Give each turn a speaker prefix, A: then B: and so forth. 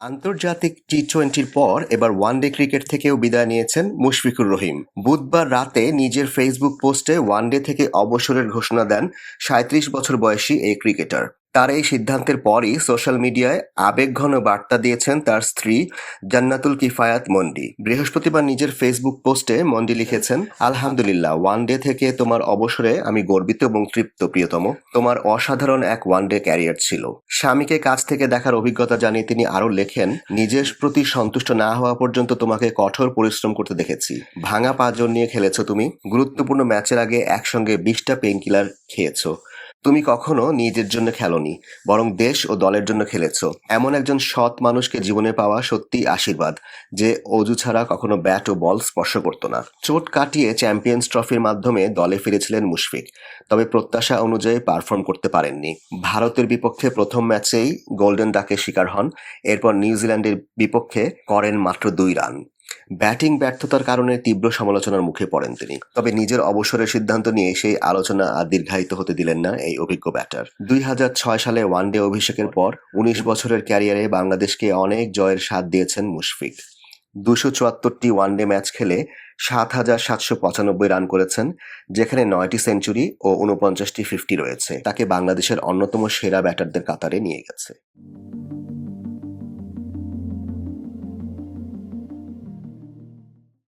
A: আন্তর্জাতিক টি টোয়েন্টির পর এবার ওয়ানডে ক্রিকেট থেকেও বিদায় নিয়েছেন মুশফিকুর রহিম। বুধবার রাতে নিজের ফেসবুক পোস্টে ওয়ানডে থেকে অবসরের ঘোষণা দেন সাঁত্রিশ বছর বয়সী এই ক্রিকেটার। তার এই সিদ্ধান্তের পরই সোশ্যাল মিডিয়ায় আবেগঘন বার্তা দিয়েছেন তার স্ত্রী জান্নাতুল কিফায়াত মন্ডি। বৃহস্পতিবার নিজের ফেসবুক পোস্টে মন্ডি লিখেছেন, আলহামদুলিল্লাহ ওয়ান ডে থেকে তোমার অবসরে আমি গর্বিত এবং তৃপ্ত, প্রিয়তম। তোমার অসাধারণ এক ওয়ান ডে ক্যারিয়ার ছিল। স্বামীকে কাছ থেকে দেখার অভিজ্ঞতা জানিয়ে তিনি আরও লেখেন, নিজের প্রতি সন্তুষ্ট না হওয়া পর্যন্ত তোমাকে কঠোর পরিশ্রম করতে দেখেছি। ভাঙা পাঁচজন নিয়ে খেলেছো তুমি। গুরুত্বপূর্ণ ম্যাচের আগে একসঙ্গে বিশটা পেইনকিলার খেয়েছো। তুমি কখনো নিজের জন্য খেলোনি, বরং দেশ ও দলের জন্য খেলেছ। এমন একজন সৎ মানুষকে জীবনে পাওয়া সত্যি আশীর্বাদ, যে অজু ছাড়া কখনো ব্যাট ও বল স্পর্শ করতো না। চোট কাটিয়ে চ্যাম্পিয়ন্স ট্রফির মাধ্যমে দলে ফিরেছিলেন মুশফিক, তবে প্রত্যাশা অনুযায়ী পারফর্ম করতে পারেননি। ভারতের বিপক্ষে প্রথম ম্যাচেই গোল্ডেন ডাকের শিকার হন, এরপর নিউজিল্যান্ডের বিপক্ষে করেন মাত্র দুই রান। ব্যাটিং ব্যর্থতার কারণে তীব্র সমালোচনার মুখে পড়েন তিনি। তবে নিজের অবসরের সিদ্ধান্ত নিয়ে সেই আলোচনা আর দীর্ঘায়িত হতে দিলেন না এই অভিজ্ঞ ব্যাটার। দুই হাজার ছয় সালে ওয়ানডে অভিষেকের পর উনিশ বছরের ক্যারিয়ারে বাংলাদেশকে অনেক জয়ের স্বাদ দিয়েছেন মুশফিক। দুশো চুয়াত্তরটি ওয়ানডে ম্যাচ খেলে সাত হাজার সাতশো পঁচানব্বই রান করেছেন, যেখানে নয়টি সেঞ্চুরি ও উনপঞ্চাশটি ফিফটি রয়েছে। তাকে বাংলাদেশের অন্যতম সেরা ব্যাটারদের কাতারে নিয়ে গেছে।